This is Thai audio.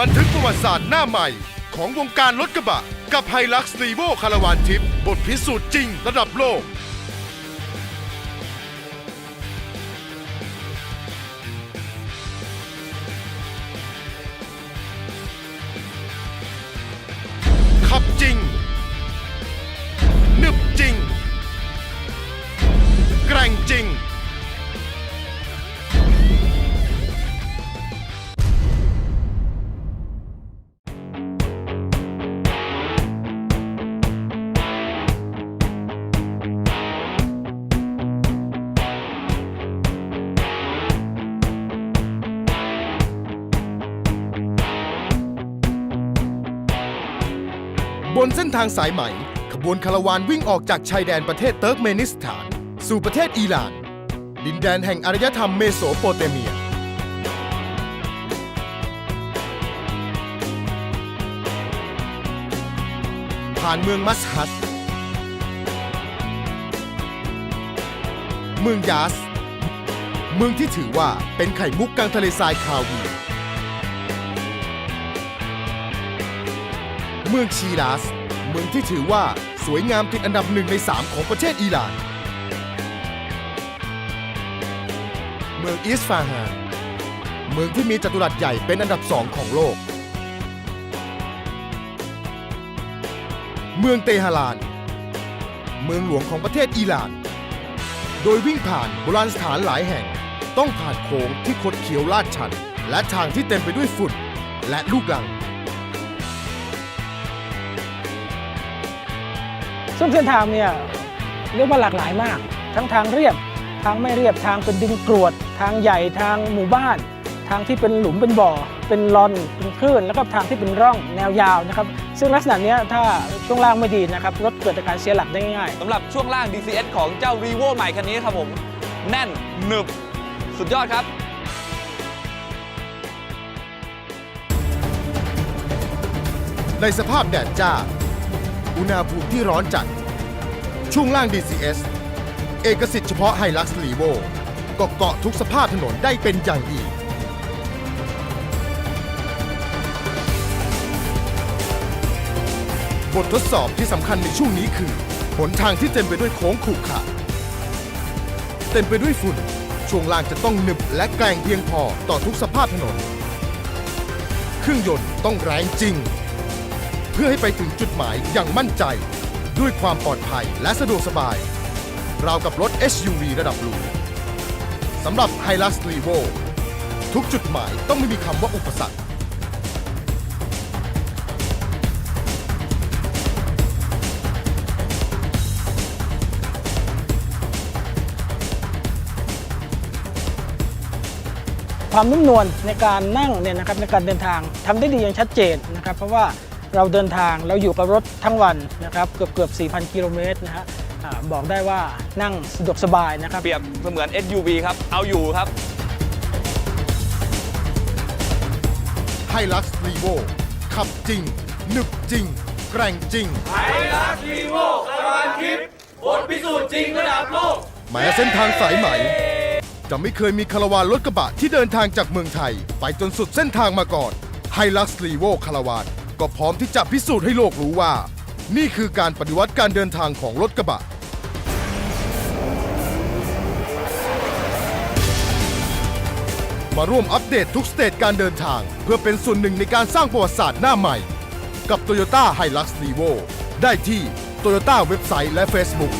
บันทึกประวัติศาสตร์หน้าใหม่ ของวงการรถกระบะ กับไฮลักซ์ลีโวคาราวานทิปบทพิสูจน์จริงระดับโลก ขับจริงนึบจริง แกร่งจริง นเส้นทางสายไหม่ ขบวนคาราวานวิ่งออกจากชายแดนประเทศเติร์กเมนิสถาน สู่ประเทศอิหร่าน ดินแดนแห่งอารยธรรมเมโสโปเตเมีย ผ่านเมืองมัสฮัดเมืองยาส เมืองที่ถือว่าเป็นไข่มุกกลางทะเลทรายคาวี เมืองชีราส เมืองที่ถือว่าสวยงามติดอันดับหนึ่งในสามของประเทศอิหร่าน เมืองอิสฟาฮานเมืองที่มีจัตุรัสใหญ่เป็นอันดับสองของโลก เมืองเตหะราน เมืองหลวงของประเทศอิหร่าน โดยวิ่งผ่านโบราณสถานหลายแห่ง ต้องผ่านโค้งที่คดเคี้ยวลาดชัน และทางที่เต็มไปด้วยฝุ่นและลูกลัง ซึ่งเส้นทางเนี่ยเรียกว่าหลากหลายมาก ทั้งทางเรียบทางไม่เรียบทางเป็นดินกรวด ทางใหญ่ทางหมู่บ้าน ทางที่เป็นหลุมเป็นบ่อ เป็นลอนเป็นคลื่นแล้วก็ทางที่เป็นร่องแนวยาวนะครับซึ่งลักษณะเนี้ยถ้าช่วงล่างไม่ดีนะครับรถเกิดจากการเสียหลักได้ง่ายสำหรับช่วงล่าง DCS ของเจ้า r e v o ใหม่คันนี้ครับผมแน่นหนึบสุดยอดครับในสภาพแดดจ้า อุณหภูมิที่ร้อนจัด ช่วงล่าง DCS เอกสิทธิ์เฉพาะไฮลักซ์ลีโวก็เกาะทุกสภาพถนนได้เป็นอย่างดีบททดสอบที่สำคัญในช่วงนี้คือ หนทางที่เต็มไปด้วยโค้งขรุขระเต็มไปด้วยฝุ่น ช่วงล่างจะต้องหนึบและแกร่งเพียงพอต่อทุกสภาพถนน เครื่องยนต์ต้องแรงจริง พื่อให้ไปถึงจุดหมายอย่างมั่นใจ ด้วยความปลอดภัยและสะดวกสบาย ราวกับรถ SUV ระดับหรูสำหรับ h i l u x l e v o ทุกจุดหมายต้องไม่มีคำว่าอุปสรรคความนุ่มนวลในการนั่งเนี่ยนะครับในการเดินทางทำได้ดีอย่างชัดเจนนะครับ เพราะว่า เราเดินทางเราอยู่กับรถทั้งวันนะครับเกือบเกือบ4,000 กิโลเมตรนะฮะอ่าบอกได้ว่านั่งสะดวกสบายนะครับ เปรียบเสมือน SUV ครับ เอาอยู่ครับ h i l u x l e v o ขับจริง หนึบจริง แกร่งจริง แม้เส้นทางสายไหม จะไม่เคยมีคาราวานรถกระบะที่เดินทางจากเมืองไทย ไปจนสุดเส้นทางมาก่อน h i l u x l e v o คาราวาน ก็พร้อมที่จะพิสูจน์ให้โลกรู้ว่า นี่คือการปฏิวัติการเดินทางของรถกระบะ มาร่วมอัปเดตทุกสเตจการเดินทาง เพื่อเป็นส่วนหนึ่งในการสร้างประวัติศาสตร์หน้าใหม่ กับ Toyota Hilux Levo ได้ที่ Toyota เว็บไซต์และ Facebook